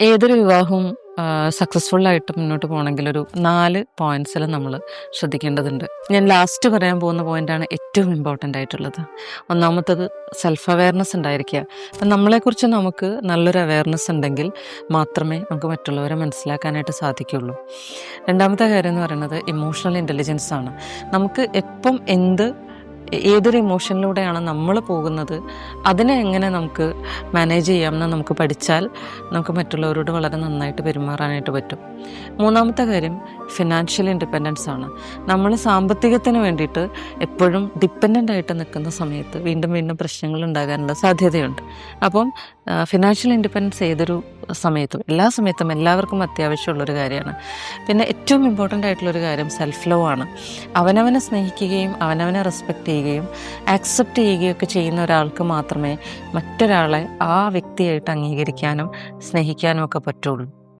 ഏതൊരു വിവാഹവും സക്സസ്ഫുൾ ആയിട്ട് മുന്നോട്ട് പോകണമെങ്കിൽ ഒരു നാല് പോയിന്റ്സിൽ നമ്മൾ ശ്രദ്ധിക്കേണ്ടതുണ്ട്. ഞാൻ ലാസ്റ്റ് പറയാൻ പോകുന്ന പോയിന്റാണ് ഏറ്റവും ഇമ്പോർട്ടന്റ് ആയിട്ടുള്ളത്. ഒന്നാമത്തത് സെൽഫ് അവയർനെസ് ഉണ്ടായിരിക്കുക. അപ്പം നമ്മളെക്കുറിച്ച് നമുക്ക് നല്ലൊരു അവയർനെസ് ഉണ്ടെങ്കിൽ മാത്രമേ നമുക്ക് മറ്റുള്ളവരെ മനസ്സിലാക്കാനായിട്ട് സാധിക്കുകയുള്ളൂ. രണ്ടാമത്തെ കാര്യം എന്ന് പറയുന്നത് ഇമോഷണൽ ഇന്റലിജൻസ് ആണ്. നമുക്ക് എപ്പം എന്ത് ഏതൊരു ഇമോഷനിലൂടെയാണ് നമ്മൾ പോകുന്നത്? അതിനെ എങ്ങനെ നമുക്ക് മാനേജ് ചെയ്യാമെന്ന് നമുക്ക് പഠിച്ചാൽ നമുക്ക് മറ്റുള്ളവരോട് വളരെ നന്നായിട്ട് പെരുമാറാനായിട്ട് പറ്റും. മൂന്നാമത്തെ കാര്യം ഫിനാൻഷ്യൽ ഇൻഡിപെൻഡൻസ് ആണ്. നമ്മൾ സാമ്പത്തികത്തിന് വേണ്ടിയിട്ട് എപ്പോഴും ഡിപ്പെൻഡന്റ് ആയിട്ട് നിൽക്കുന്ന സമയത്ത് വീണ്ടും വീണ്ടും പ്രശ്നങ്ങൾ ഉണ്ടാകാനുള്ള സാധ്യതയുണ്ട്. അപ്പം ഫിനാൻഷ്യൽ ഇൻഡിപെൻഡൻസ് ഏതൊരു സമയത്തും എല്ലാ സമയത്തും എല്ലാവർക്കും അത്യാവശ്യമുള്ളൊരു കാര്യമാണ്. പിന്നെ ഏറ്റവും ഇമ്പോർട്ടന്റ് ആയിട്ടുള്ളൊരു കാര്യം സെൽഫ് ലവ് ആണ്. അവനവനെ സ്നേഹിക്കുകയും അവനവനെ റെസ്പെക്റ്റ് ചെയ്യുകയും ആക്സെപ്റ്റ് ചെയ്യുകയും ഒക്കെ ചെയ്യുന്ന ഒരാൾക്ക് മാത്രമേ മറ്റൊരാളെ ആ വ്യക്തിയായിട്ട് അംഗീകരിക്കാനും സ്നേഹിക്കാനും ഒക്കെ പറ്റുള്ളൂ.